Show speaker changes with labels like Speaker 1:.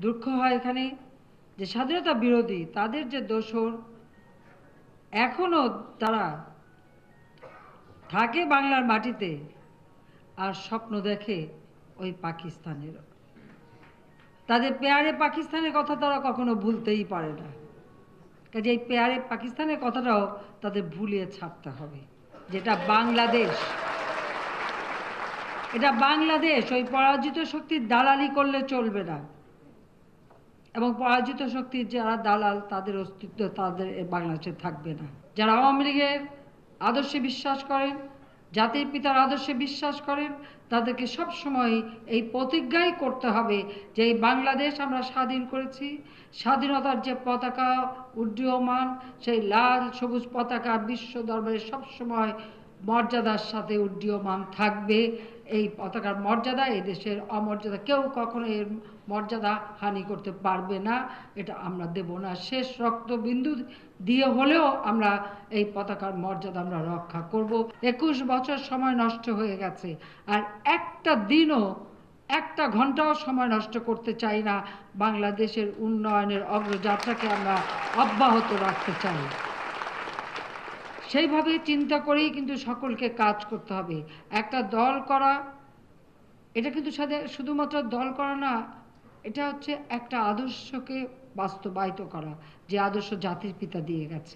Speaker 1: দুঃখ হয় এখানে যে স্বাধীনতা বিরোধী তাদের যে দোষর এখনও তারা থাকে বাংলার মাটিতে আর স্বপ্ন দেখে ওই পাকিস্তানের। তাদের পেয়ারে পাকিস্তানের কথা তারা কখনো ভুলতেই পারে না। কাজে এই পেয়ারে পাকিস্তানের কথাটাও তাদের ভুলিয়ে ছাড়তে হবে। যেটা বাংলাদেশ, এটা বাংলাদেশ, ওই পরাজিত শক্তির দালালি করলে চলবে না। এবং পরাজিত শক্তির যারা দালাল, তাদের অস্তিত্ব তাদের বাংলাদেশে থাকবে না। যারা আওয়ামী লীগের আদর্শে বিশ্বাস করেন, জাতির পিতার আদর্শে বিশ্বাস করেন, তাদেরকে সব সময় এই প্রতিজ্ঞাই করতে হবে যে এই বাংলাদেশ আমরা স্বাধীন করেছি। স্বাধীনতার যে পতাকা উড্ডীয়মান সেই লাল সবুজ পতাকা বিশ্ব দরবারে সবসময় মর্যাদার সাথে উড্ডীয়মান থাকবে। এই পতাকার মর্যাদা এই দেশের অমর্যাদা। কেউ কখনো এর মর্যাদা হানি করতে পারবে না। এটা আমরা দেব না। শেষ রক্তবিন্দু দিয়ে হলেও আমরা এই পতাকার মর্যাদা আমরা রক্ষা করব। একুশ বছর সময় নষ্ট হয়ে গেছে। আর একটা দিনও, একটা ঘন্টাও সময় নষ্ট করতে চাই না। বাংলাদেশের উন্নয়নের অগ্রযাত্রাকে আমরা অব্যাহত রাখতে চাই। সেইভাবে চিন্তা করেই কিন্তু সকলকে কাজ করতে হবে। একটা দল করা, এটা কিন্তু সাথে শুধুমাত্র দল করা না, এটা হচ্ছে একটা আদর্শকে বাস্তবায়িত করা, যে আদর্শ জাতির পিতা দিয়ে গেছে।